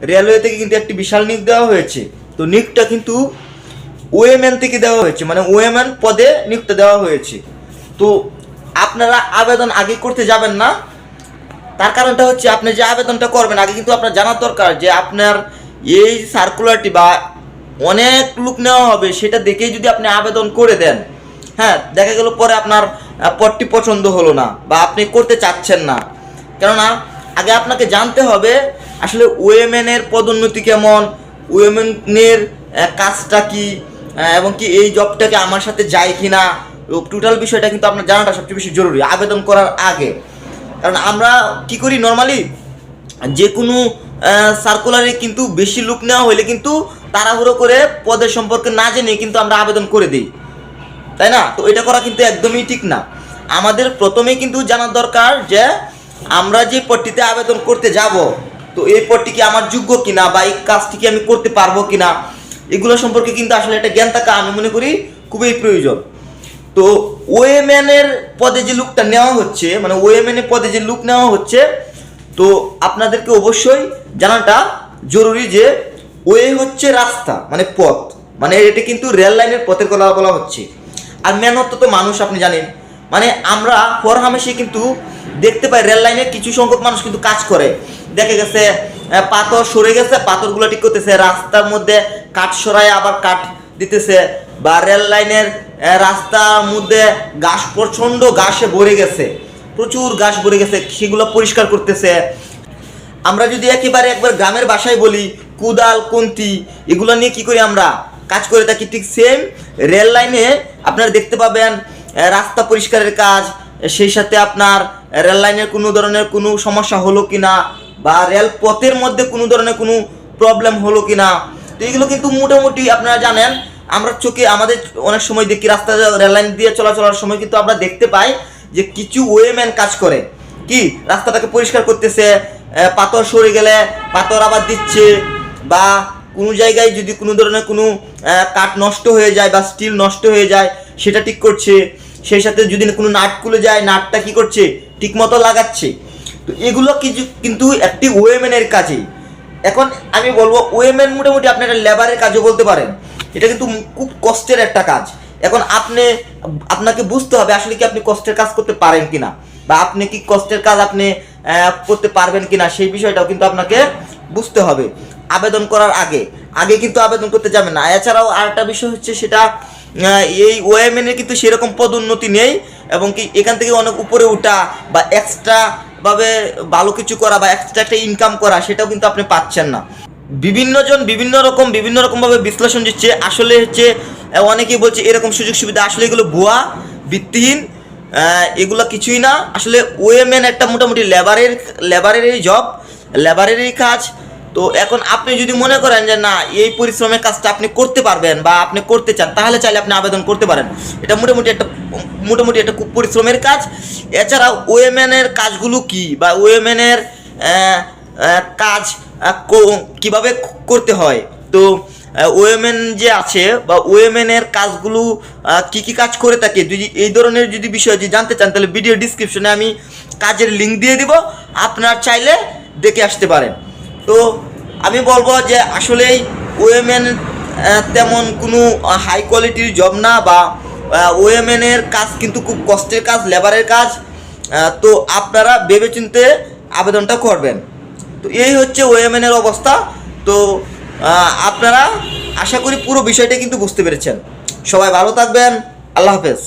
Railway থেকে কিন্তু একটি বিশাল নিয়োগ দেওয়া হয়েছে। তো নিয়োগটা কিন্তু ওএমএন থেকে দেওয়া হয়েছে মানে ওএমএন পদে নিয়োগটা দেওয়া হয়েছে। তো আপনারা আবেদন আগে করতে যাবেন না। তার কারণটা হচ্ছে আপনি যে আবেদনটা করবেন, আগে কিন্তু আপনার জানার দরকার যে আপনার এই সার্কুলারটি বা অনেক লোক নেওয়া হবে, সেটা দেখেই যদি আপনি আবেদন করে দেন। হ্যাঁ দেখা গেল পরে আপনার পদটি পছন্দ হলো না বা আপনি করতে চাচ্ছেন না। কেননা আগে আপনাকে জানতে হবে আসলে ওয়েমেনের পদোন্নতি কেমন? ওয়েমেনের কাজটা কি? এবং কি এই জবটাকে আমার সাথে যায় কি না টোটাল বিষয়টা কিন্তু আপনার জানাটা সবচেয়ে বেশি জরুরি, আবেদন করার আগে। কারণ আমরা কি করি নর্মালি যে কোনো সার্কুলারে কিন্তু বেশি লোক নেওয়া হলে কিন্তু তাড়াহুড়ো করে পদের সম্পর্কে না জেনে কিন্তু আমরা আবেদন করে দিই। তাই না? তো এটা করা কিন্তু একদমই ঠিক না। আমাদের প্রথমেই কিন্তু জানার দরকার যে আমরা যে পদটিতে আবেদন করতে যাব তো এই পদটি কি আমার যোগ্য কিনা বা এই কাজটি কি আমি করতে পারব কিনা, এগুলো সম্পর্কে কিন্তু আসলে একটা জ্ঞান থাকা আমি মনে করি খুবই প্রয়োজন। তো ওএমএনের পদে যে লুকটা নেওয়া হচ্ছে মানে ওএমএনের পদে যে লুক নেওয়া হচ্ছে, তো আপনাদেরকে অবশ্যই জানাটা জরুরি যে ওয়ে হচ্ছে রাস্তা মানে পথ। মানে এটা কিন্তু রেল লাইনের পথের কথা বলা হচ্ছে। আর মেহনত তো মানুষ, আপনি জানেন। মানে আমরা হরহামেশে কিন্তু দেখতে পাই রেল লাইনে কিছু সংখ্যক মানুষ কিন্তু কাজ করে। দেখে গেছে পাথর সরে গেছে, পাথরগুলো ঠিক করতেছে, রাস্তার মধ্যে কাঠ সরায় আবার কাঠ দিতেছে, বা রেল লাইনের রাস্তার মধ্যে ঘাস প্রচণ্ড ঘাসে ভরে গেছে, প্রচুর ঘাস ভরে গেছে, সেগুলো পরিষ্কার করতেছে। আমরা যদি একেবারে একবার গ্রামের বাসায় বলি, কুদাল, কুন্তি, এগুলো নিয়ে কি করি আমরা? কাজ করে থাকি ঠিক সেম রেল লাইনে আপনারা দেখতে পাবেন রাস্তা পরিষ্কারের কাজ, সেই সাথে আপনার রেল লাইনের কোনো ধরনের কোনো সমস্যা হলো কিনা বা রেল পথের মধ্যে কোনো ধরনের কোনো প্রবলেম হলো কি না তো এগুলো কিন্তু মোটামুটি আপনারা জানেন, আমরা চোখে আমাদের অনেক সময় দেখি রাস্তা রেল লাইন দিয়ে চলাচলার সময় কিন্তু আমরা দেখতে পাই যে কিছু ওয়েম্যান কাজ করে। কি? রাস্তাটাকে পরিষ্কার করতেছে পাথর সরে গেলে পাথর আবার দিচ্ছে বা কোনো জায়গায় যদি কোনো ধরনের কোনো কাঠ নষ্ট হয়ে যায় বা স্টিল নষ্ট হয়ে যায়, সেটা ঠিক করছে। সেই সাথে যদি কোনো নাট খুলে যায়, নাটটা কি করছে? ঠিক মতো লাগাচ্ছে। তো এগুলো কিছু কিন্তু একটি ওয়েমেনের কাজেই। এখন আমি বলব ওয়েমেন মোটামুটি আপনি একটা লেবারের কাজও বলতে পারেন। এটা কিন্তু খুব কষ্টের একটা কাজ। এখন আপনি, আপনাকে বুঝতে হবে আসলে কি আপনি কষ্টের কাজ করতে পারেন কি না বা আপনি কি কষ্টের কাজ আপনি করতে পারবেন কি না সেই বিষয়টাও কিন্তু আপনাকে বুঝতে হবে। আবেদন করার আগে আগে কিন্তু আবেদন করতে যাবেন না। এছাড়াও আরেকটা বিষয় হচ্ছে সেটা এই ওএমএনের কিন্তু সেরকম পদোন্নতি নেই, এবং কি এখান থেকে অনেক উপরে ওঠা বা এক্সট্রা ভাবে ভালো কিছু করা বা এক্সট্রা একটা ইনকাম করা সেটাও কিন্তু আপনি পাচ্ছেন না। বিভিন্নজন বিভিন্ন রকম, বিভিন্ন রকমভাবে বিশ্লেষণ দিচ্ছে। আসলে হচ্ছে অনেকেই বলছে এরকম সুযোগ সুবিধা, আসলে এগুলো ভুয়া, ভিত্তিহীন এগুলো কিছুই না। আসলে ওয়েমেন একটা মোটামুটি লেবারের লেবারেরই জব লেবারেরই কাজ তো এখন আপনি যদি মনে করেন যে না, এই পরিশ্রমের কাজটা আপনি করতে পারবেন বা আপনি করতে চান, তাহলে চাইলে আপনি আবেদন করতে পারেন। এটা মোটামুটি একটা মোটামুটি একটা খুব পরিশ্রমের কাজ। এছাড়া ওয়েমেনের কাজগুলো কি বা ওয়েমেনের কাজ কীভাবে করতে হয়? তো ওয়েমেন যে আছে বা ওয়েমেনের কাজগুলো কি কি কাজ করে থাকে? যদি এই ধরনের যদি বিষয় যদি জানতে চান, তাহলে ভিডিও ডিসক্রিপশনে আমি কাজের লিঙ্ক দিয়ে দিব। আপনার চাইলে দেখে আসতে পারেন। তো আমি বলব যে আসলেই ওয়েমেন তেমন কোনো হাই কোয়ালিটির জব না বা ওয়েমেনের কাজ কিন্তু খুব কষ্টের কাজ লেবারের কাজ তো আপনারা ভেবেচিন্তে আবেদনটা করবেন। তো এই হচ্ছে ওয়েমেনের অবস্থা। তো আপনারা আশা করি পুরো বিষয়টা কিন্তু বুঝতে পেরেছেন। সবাই ভালো থাকবেন। আল্লাহ হাফেজ।